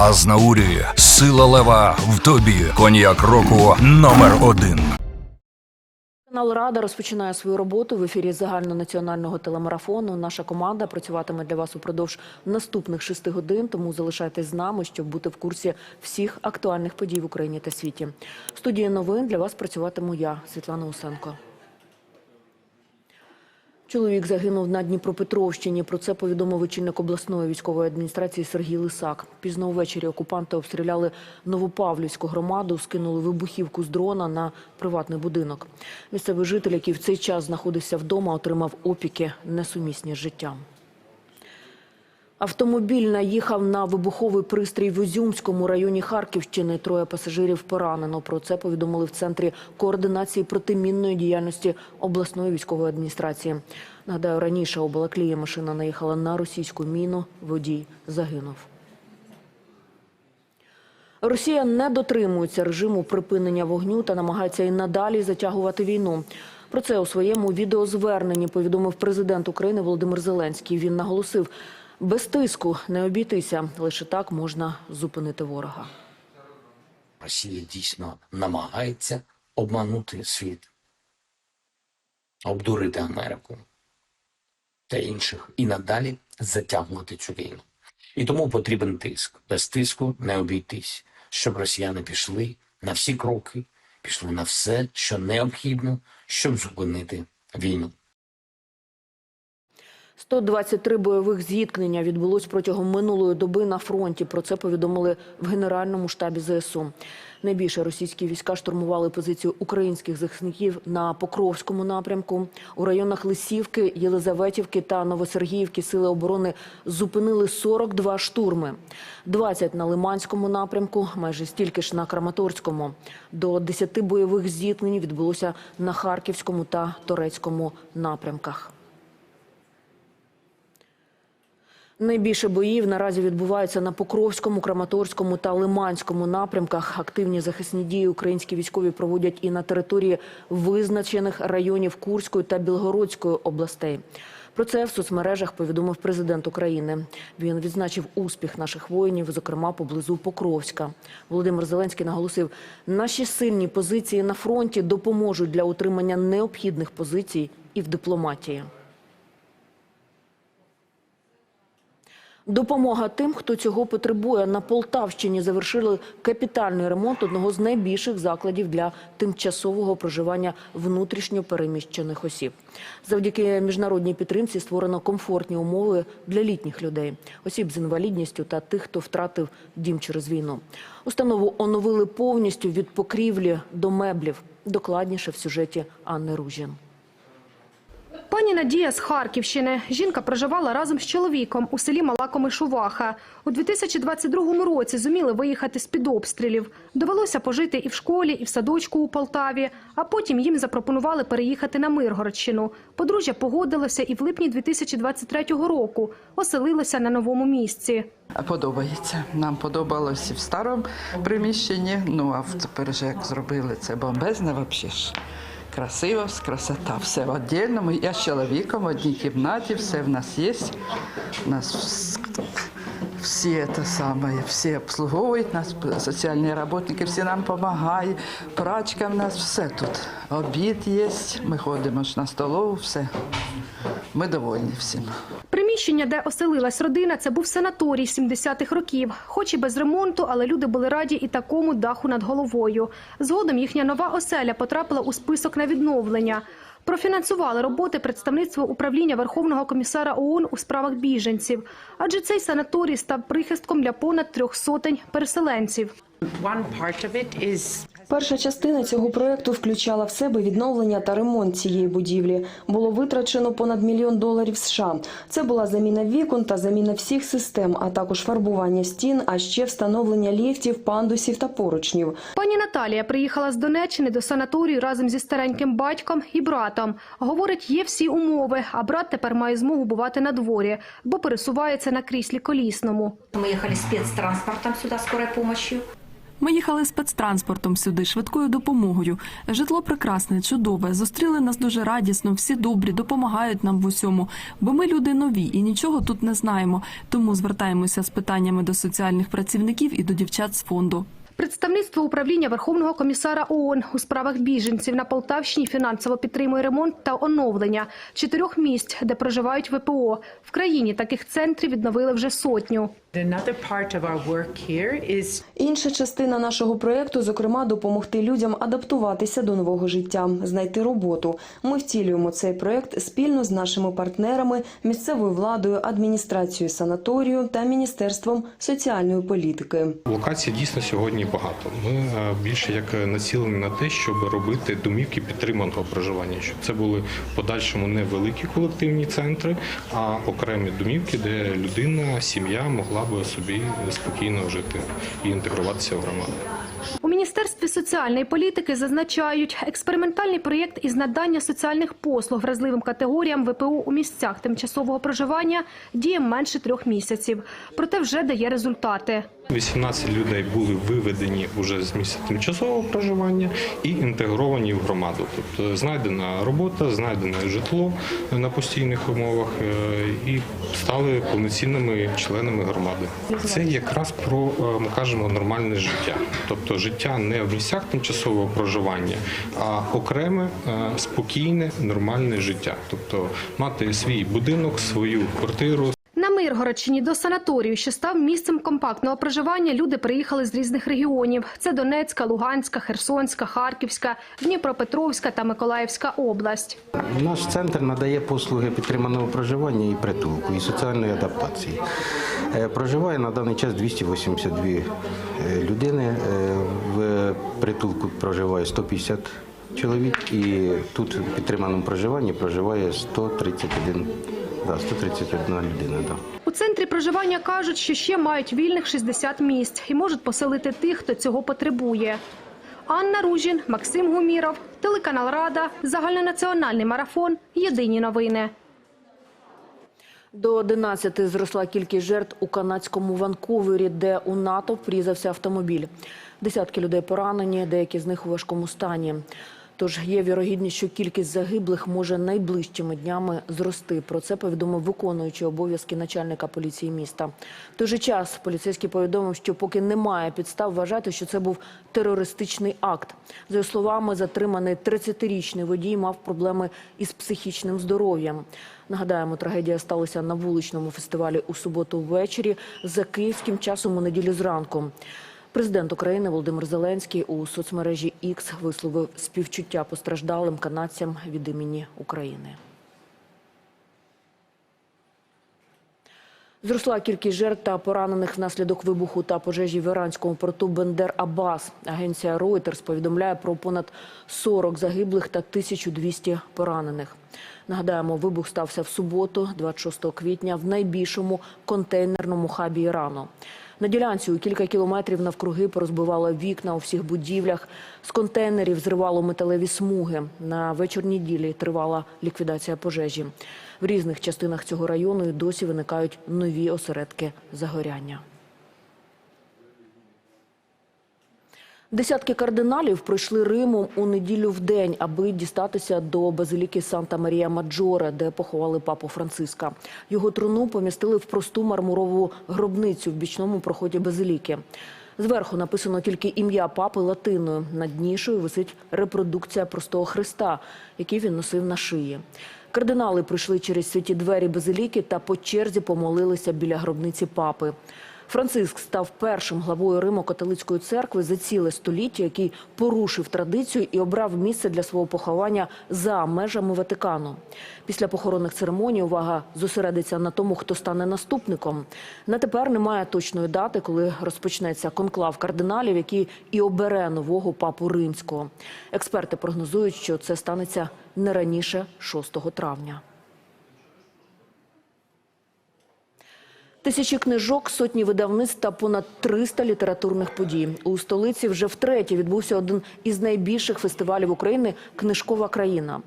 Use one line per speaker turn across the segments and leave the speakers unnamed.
Азнаурі, сила лева в тобі. Коньяк року номер один.
Канал Рада розпочинає свою роботу в ефірі загальнонаціонального телемарафону. Наша команда працюватиме для вас упродовж наступних шести годин. Тому залишайтесь з нами, щоб бути в курсі всіх актуальних подій в Україні та світі. В студії новин для вас працюватиму я, Світлана Усенко. Чоловік загинув на Дніпропетровщині. Про це повідомив очільник обласної військової адміністрації Сергій Лисак. Пізно ввечері окупанти обстріляли Новопавлівську громаду, скинули вибухівку з дрона на приватний будинок. Місцевий житель, який в цей час знаходився вдома, отримав опіки несумісні з життям. Автомобіль наїхав на вибуховий пристрій в Ізюмському районі Харківщини. Троє пасажирів поранено. Про це повідомили в центрі координації протимінної діяльності обласної військової адміністрації. Нагадаю, раніше у Балаклії машина наїхала на російську міну. Водій загинув. Росія не дотримується режиму припинення вогню та намагається і надалі затягувати війну. Про це у своєму відеозверненні повідомив президент України Володимир Зеленський. Він наголосив, без тиску не обійтися. Лише так можна зупинити ворога.
Росія дійсно намагається обманути світ, обдурити Америку та інших і надалі затягувати цю війну. І тому потрібен тиск. Без тиску не обійтись, щоб росіяни пішли на всі кроки, пішли на все, що необхідно, щоб зупинити війну.
123 бойових зіткнення відбулось протягом минулої доби на фронті. Про це повідомили в Генеральному штабі ЗСУ. Найбільше російські війська штурмували позицію українських захисників на Покровському напрямку. У районах Лисівки, Єлизаветівки та Новосергіївки сили оборони зупинили 42 штурми, 20 на Лиманському напрямку, майже стільки ж на Краматорському. До 10 бойових зіткнень відбулося на Харківському та Торецькому напрямках. Найбільше боїв наразі відбуваються на Покровському, Краматорському та Лиманському напрямках. Активні захисні дії українські військові проводять і на території визначених районів Курської та Білгородської областей. Про це в соцмережах повідомив президент України. Він відзначив успіх наших воїнів, зокрема поблизу Покровська. Володимир Зеленський наголосив, наші сильні позиції на фронті допоможуть для утримання необхідних позицій і в дипломатії. Допомога тим, хто цього потребує. На Полтавщині завершили капітальний ремонт одного з найбільших закладів для тимчасового проживання внутрішньо переміщених осіб. Завдяки міжнародній підтримці створено комфортні умови для літніх людей, осіб з інвалідністю та тих, хто втратив дім через війну. Установу оновили повністю від покрівлі до меблів. Докладніше в сюжеті Анни Ружін.
Пані Надія з Харківщини. Жінка проживала разом з чоловіком у селі Мала Комишуваха. У 2022 році зуміли виїхати з-під обстрілів. Довелося пожити і в школі, і в садочку у Полтаві, а потім їм запропонували переїхати на Миргородщину. Подружжя погодилося і в липні 2023 року оселилося на новому місці.
Подобається. Нам подобалось і в старому приміщенні. Ну а тепер же як зробили це бомбезне, взагалі. Красиво, красота. Все в отдельному. Я з чоловіком в одній кімнаті, все в нас є. У нас вс- всі це саме, всі обслуговують нас, соціальні роботники, всі нам допомагають. Прачка в нас, все тут. Обід є, ми ходимо на столову, все. Ми довольні всім.
Приміщення, де оселилась родина, це був санаторій 70-х років. Хоч і без ремонту, але люди були раді і такому даху над головою. Згодом їхня нова оселя потрапила у список на відновлення. Профінансували роботи представництво управління Верховного комісара ООН у справах біженців. Адже цей санаторій став прихистком для понад трьох сотень переселенців.
Перша частина цього проекту включала в себе відновлення та ремонт цієї будівлі. Було витрачено понад мільйон доларів США. Це була заміна вікон та заміна всіх систем, а також фарбування стін, а ще встановлення ліфтів, пандусів та поручнів.
Пані Наталія приїхала з Донеччини до санаторію разом зі стареньким батьком і братом. Говорить, є всі умови, а брат тепер має змогу бувати на дворі, бо пересувається на кріслі колісному.
Мы ехали спецтранспортом сюда, скорой помощью. Ми їхали спецтранспортом сюди, швидкою допомогою. Житло прекрасне, чудове. Зустріли нас дуже радісно, всі добрі, допомагають нам в усьому. Бо ми люди нові і нічого тут не знаємо. Тому звертаємося з питаннями до соціальних працівників і до дівчат з фонду.
Представництво управління Верховного комісара ООН у справах біженців на Полтавщині фінансово підтримує ремонт та оновлення чотирьох місць, де проживають ВПО. В країні таких центрів відновили вже сотню.
Another part of our work here is
Інша частина нашого проєкту, зокрема, допомогти людям адаптуватися до нового життя, знайти роботу. Ми втілюємо цей проєкт спільно з нашими партнерами, місцевою владою, адміністрацією санаторію та міністерством соціальної політики.
Локацій дійсно сьогодні багато. Ми е, більше як націлені на те, щоб робити домівки підтриманого проживання, щоб це були в подальшому не великі колективні центри, а окремі домівки, де людина, сім'я могла би собі спокійно жити і інтегруватися в громаду.
У Міністерстві соціальної політики зазначають, експериментальний проєкт із надання соціальних послуг вразливим категоріям ВПО у місцях тимчасового проживання діє менше трьох місяців. Проте вже дає результати.
18 людей були виведені вже з місця тимчасового проживання і інтегровані в громаду. Тобто знайдена робота, знайдене житло на постійних умовах е, і стали повноцінними членами громади. Це якраз про е, ми кажемо нормальне життя, тобто життя не в місцях тимчасового проживання, а окреме е, спокійне нормальне життя, тобто мати свій будинок, свою квартиру.
На Миргородщині до санаторію, що став місцем компактного проживання, люди приїхали з різних регіонів. Це Донецька, Луганська, Херсонська, Харківська, Дніпропетровська та Миколаївська область.
Наш центр надає послуги підтриманого проживання і притулку, і соціальної адаптації. Е, Проживає на даний час 282 е, людини. Е, В притулку проживає 150 чоловік, і тут в підтриманому проживанні проживає 131, да, 131 людина. Да.
У центрі проживання кажуть, що ще мають вільних 60 місць і можуть поселити тих, хто цього потребує. Анна Ружін, Максим Гуміров, телеканал Рада, загальнонаціональний марафон. Єдині новини.
До 11 зросла кількість жертв у канадському Ванкувері, де у НАТО врізався автомобіль. Десятки людей поранені, деякі з них у важкому стані. Тож є вірогідність, що кількість загиблих може найближчими днями зрости. Про це повідомив виконуючий обов'язки начальника поліції міста. В той же час поліцейський повідомив, що поки немає підстав вважати, що це був терористичний акт. За його словами, затриманий 30-річний водій мав проблеми із психічним здоров'ям. Нагадаємо, трагедія сталася на вуличному фестивалі у суботу ввечері за київським часом у неділю зранку. Президент України Володимир Зеленський у соцмережі X висловив співчуття постраждалим канадцям від імені України. Зросла кількість жертв та поранених внаслідок вибуху та пожежі в іранському порту Бендер Абас. Агенція Reuters повідомляє про понад 40 загиблих та 1200 поранених. Нагадаємо, вибух стався в суботу, 26 квітня, в найбільшому контейнерному хабі Ірану. На ділянці у кілька кілометрів навкруги порозбивало вікна у всіх будівлях. З контейнерів зривало металеві смуги. На вечорній ділі тривала ліквідація пожежі. В різних частинах цього району досі виникають нові осередки загоряння. Десятки кардиналів пройшли Римом у неділю в день, аби дістатися до базиліки Санта-Марія Маджоре, де поховали папу Франциска. Його труну помістили в просту мармурову гробницю в бічному проході базиліки. Зверху написано тільки ім'я папи латиною. Над нішою висить репродукція простого Христа, який він носив на шиї. Кардинали пройшли через святі двері базиліки та по черзі помолилися біля гробниці папи. Франциск став першим главою Римо-католицької церкви за ціле століття, який порушив традицію і обрав місце для свого поховання за межами Ватикану. Після похоронних церемоній увага зосередиться на тому, хто стане наступником. На тепер немає точної дати, коли розпочнеться конклав кардиналів, який і обере нового папу римського. Експерти прогнозують, що це станеться не раніше 6 травня. Тисячі книжок, сотні видавництв та понад 300 літературних подій. У столиці вже втретє відбувся один із найбільших фестивалів України Книжкова країна.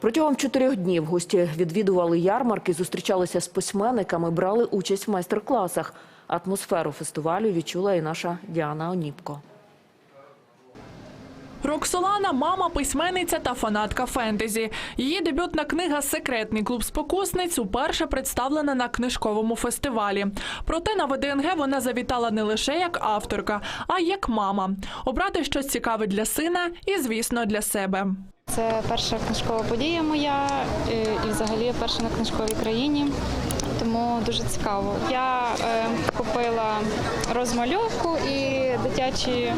Протягом чотирьох днів гості відвідували ярмарки, зустрічалися з письменниками, брали участь в майстер-класах. Атмосферу фестивалю відчула і наша Діана Оніпко.
Роксолана мама, письменниця та фанатка фентезі. Її дебютна книга Секретний клуб спокусниць уперше представлена на книжковому фестивалі. Проте на ВДНГ вона завітала не лише як авторка, а й як мама. Обрати щось цікаве для сина і, звісно, для себе.
Це перша книжкова подія моя е, і взагалі перша на книжковій країні. Тому дуже цікаво. Я е, купила розмальовку і дитячі е,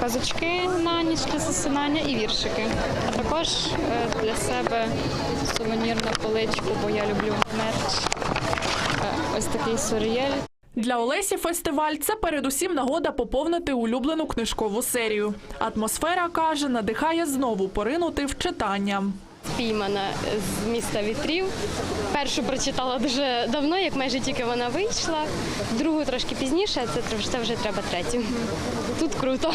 казочки на ніч для засинання і віршики. А також е, для себе сувенір на поличку, бо я люблю мерч. Е, ось такий сурієль.
Для Олесі фестиваль це передусім нагода поповнити улюблену книжкову серію. Атмосфера каже, надихає знову поринути в читання.
Спіймана з міста вітрів. Першу прочитала дуже давно, як майже тільки вона вийшла. Другу трошки пізніше, а це, вже треба третю. Тут круто.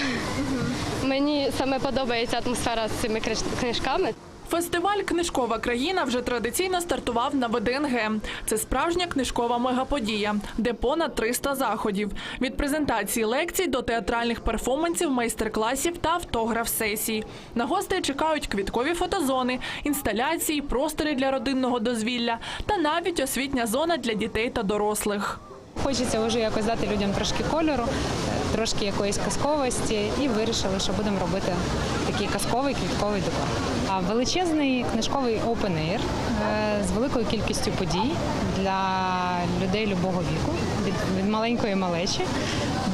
Мені саме подобається атмосфера з цими книжками.
Фестиваль Книжкова країна вже традиційно стартував на ВДНГ. Це справжня книжкова мегаподія, де понад 300 заходів від презентації лекцій до театральних перформансів, майстер-класів та автограф-сесій. На гостей чекають квіткові фотозони, інсталяції, простори для родинного дозвілля та навіть освітня зона для дітей та дорослих.
Хочеться вже якось дати людям трошки кольору, трошки якоїсь казковості, і вирішили, що будемо робити такий казковий квітковий декор. А величезний книжковий е, з великою кількістю подій для людей любого віку, від, від маленької малечі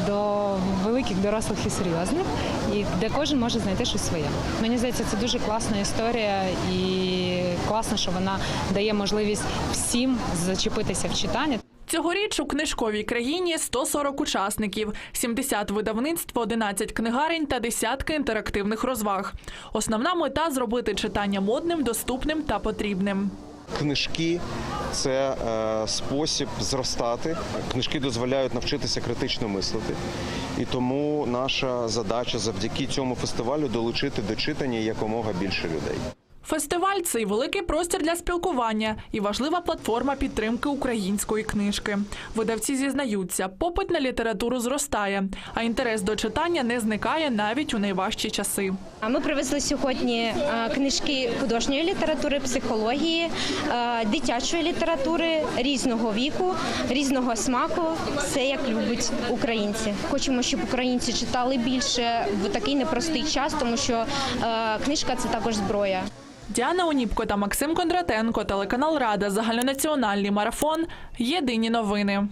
до великих дорослих і серйозних, і де кожен може знайти щось своє. Мені здається, це дуже класна історія і класно, що вона дає можливість всім зачепитися в читанні.
Цьогоріч у книжковій країні 140 учасників, 70 видавництв, 11 книгарень та десятки інтерактивних розваг. Основна мета зробити читання модним, доступним та потрібним.
Книжки це е, спосіб зростати. Книжки дозволяють навчитися критично мислити. І тому наша задача завдяки цьому фестивалю долучити до читання якомога більше людей.
Фестиваль це великий простір для спілкування і важлива платформа підтримки української книжки. Видавці зізнаються, попит на літературу зростає, а інтерес до читання не зникає навіть у найважчі часи.
Ми привезли сьогодні е, книжки художньої літератури, психології, е, дитячої літератури різного віку, різного смаку. Все як любить українці. Хочемо, щоб українці читали більше в такий непростий час, тому що е, книжка це також зброя.
Діана Оніпко та Максим Кондратенко, телеканал Рада, загальнонаціональний марафон. Єдині новини.